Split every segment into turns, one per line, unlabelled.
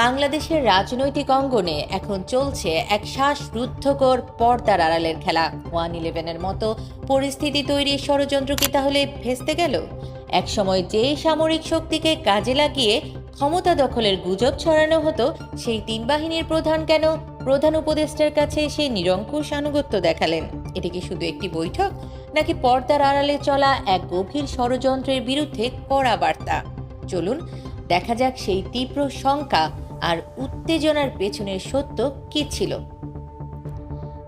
বাংলাদেশের রাজনৈতিক অঙ্গনে এখন চলছে এক শ্বাসরুদ্ধকর পর্দার আড়ালের খেলা। ওয়ান ইলেভেনের মতো পরিস্থিতি তৈরির ষড়যন্ত্র কি তাহলে ভেস্তে গেল? একসময় যে সামরিক শক্তিকে কাজে লাগিয়ে ক্ষমতা দখলের গুজব ছড়ানো হতো, সেই তিন বাহিনীর প্রধান কেন প্রধান উপদেষ্টার কাছে সে নিরঙ্কুশ আনুগত্য দেখালেন? এটি কি শুধু একটি বৈঠক, নাকি পর্দার আড়ালে চলা এক গভীর ষড়যন্ত্রের বিরুদ্ধে কড়া বার্তা? চলুন, দেখা যাক সেই তীব্র শঙ্কা আর উত্তেজনার পেছনের সত্য কি ছিল?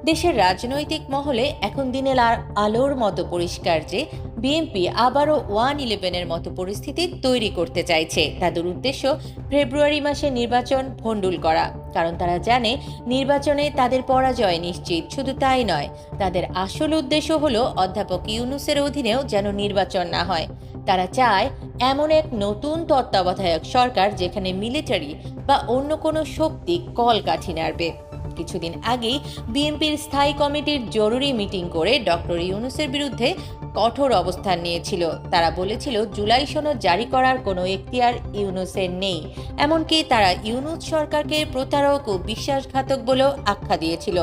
দেশের রাজনৈতিক মহলে এখন দিনের আলোর মতো পরিষ্কার যে বিএনপি আবারও ওয়ান ইলেভেনের মতো পরিস্থিতি তৈরি করতে চাইছে। তাদের উদ্দেশ্য ফেব্রুয়ারি মাসে নির্বাচন ভণ্ডুল করা। কারণ তারা জানে, নির্বাচনে তাদের পরাজয় নিশ্চিত শুধু তাই নয়, তাদের আসল উদ্দেশ্য হলো অধ্যাপক ইউনুসের অধীনেও যেন নির্বাচন না হয়। তারা চায় এমন এক নতুন তত্ত্বাবধায়ক সরকার যেখানে মিলিটারি বা অন্য কোনো শক্তি কল কাঠি নাড়বে। কিছুদিন আগেই বিএনপির স্থায়ী কমিটির জরুরি মিটিং করে ডক্টর ইউনুসের বিরুদ্ধে কঠোর অবস্থান নিয়েছিল। তারা বলেছিল, জুলাই সনদ জারি করার কোনো এখতিয়ার ইউনুসের নেই। এমনকি তারা ইউনুস সরকারকে প্রতারক ও বিশ্বাসঘাতক বলেও আখ্যা দিয়েছিল।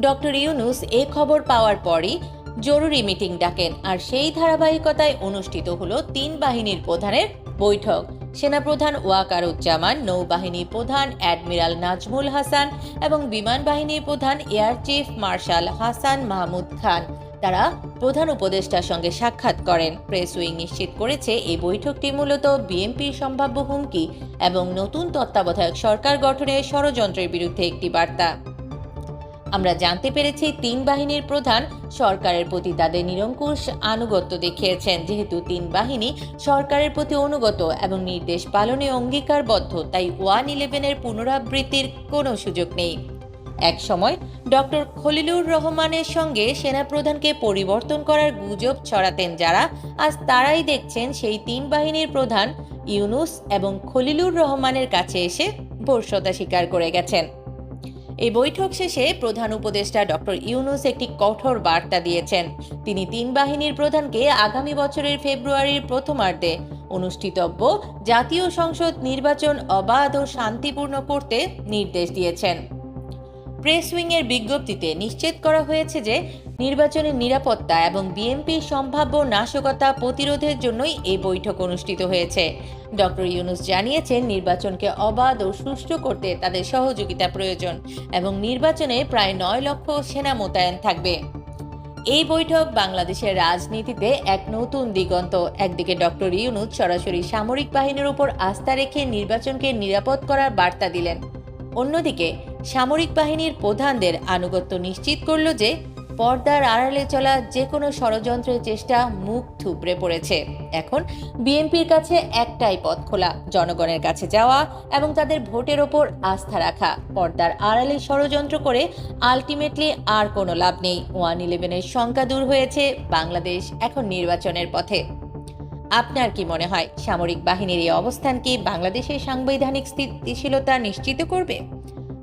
ডক্টর ইউনুস এ খবর পাওয়ার পরই জরুরি মিটিং ডাকেন। আর সেই ধারাবাহিকতায় অনুষ্ঠিত হলো তিন বাহিনীর প্রধানের বৈঠক। সেনাপ্রধান ওয়াকারুজ্জামান নৌবাহিনী প্রধান অ্যাডমিরাল নাজমুল হাসান এবং বিমান বাহিনীর প্রধান air chief marshal Hasan Mahmud Khan. তারা প্রধান উপদেষ্টার সঙ্গে সাক্ষাৎ করেন। প্রেস উইং নিশ্চিত করেছে, এই বৈঠকটি মূলত বিএনপির সম্ভাব্য হুমকি এবং নতুন তত্ত্বাবধায়ক সরকার গঠনের ষড়যন্ত্রের বিরুদ্ধে একটি বার্তা। আমরা জানতে পেরেছি তিন বাহিনীর প্রধান সরকারের প্রতি তাদের নিরঙ্কুশ আনুগত্য দেখিয়েছেন। যেহেতু তিন বাহিনী সরকারের প্রতি অনুগত এবং নির্দেশ পালনে অঙ্গীকারবদ্ধ, তাই ওয়ান ইলেভেনের পুনরাবৃত্তির কোনো সুযোগ নেই। এক সময় ডক্টর খলিলুর রহমানের সঙ্গে সেনাপ্রধানকে পরিবর্তন করার গুজব ছড়াতেন যারা, আজ তারাই দেখছেন সেই তিন বাহিনীর প্রধান ইউনুস এবং খলিলুর রহমানের কাছে এসে বর্ষতা স্বীকার করে গেছেন। এই বৈঠক শেষে প্রধান উপদেষ্টা ডক্টর ইউনুস একটি কঠোর বার্তা দিয়েছেন। তিনি তিন বাহিনীর প্রধানকে আগামী বছরের ফেব্রুয়ারির প্রথমার্ধে অনুষ্ঠিতব্য জাতীয় সংসদ নির্বাচন অবাধ ও শান্তিপূর্ণ করতে নির্দেশ দিয়েছেন। প্রেস উইংয়ের বিজ্ঞপ্তিতে নিশ্চিত করা হয়েছে যে নির্বাচনের নিরাপত্তা এবং বিএনপির সম্ভাব্য নাশকতা প্রতিরোধের জন্যই এই বৈঠক অনুষ্ঠিত হয়েছে। ডক্টর ইউনুস জানিয়েছেন, নির্বাচনকে অবাধ ও সুষ্ঠু করতে তাদের সহযোগিতা প্রয়োজন এবং নির্বাচনে প্রায় নয় লক্ষ সেনা মোতায়েন থাকবে। এই বৈঠক বাংলাদেশের রাজনীতিতে এক নতুন দিগন্ত। একদিকে ডক্টর ইউনুস সরাসরি সামরিক বাহিনীর উপর আস্থা রেখে নির্বাচনকে নিরাপদ করার বার্তা দিলেন। অন্যদিকে সামরিক বাহিনীর প্রধানদের আনুগত্য নিশ্চিত করল যে পর্দার আড়ালে চলা যে কোনো ষড়যন্ত্রের চেষ্টা মুখ থুবড়ে পড়েছে। এখন বিএনপির কাছে একটাই পথ খোলা, জনগণের কাছে যাওয়া এবং তাদের ভোটের ওপর আস্থা রাখা। পর্দার আড়ালে ষড়যন্ত্র করে আলটিমেটলি আর কোনো লাভ নেই। ওয়ান ইলেভেনের শঙ্কা দূর হয়েছে বাংলাদেশ এখন নির্বাচনের পথে। আপনার কি মনে হয়, সামরিক বাহিনীর এই অবস্থান কি বাংলাদেশের সাংবিধানিক স্থিতিশীলতা নিশ্চিত করবে?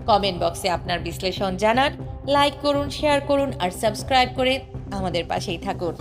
কমেন্ট বক্সে আপনার বিশ্লেষণ জানান, লাইক করুন, শেয়ার করুন আর সাবস্ক্রাইব করে আমাদের পাশেই থাকুন।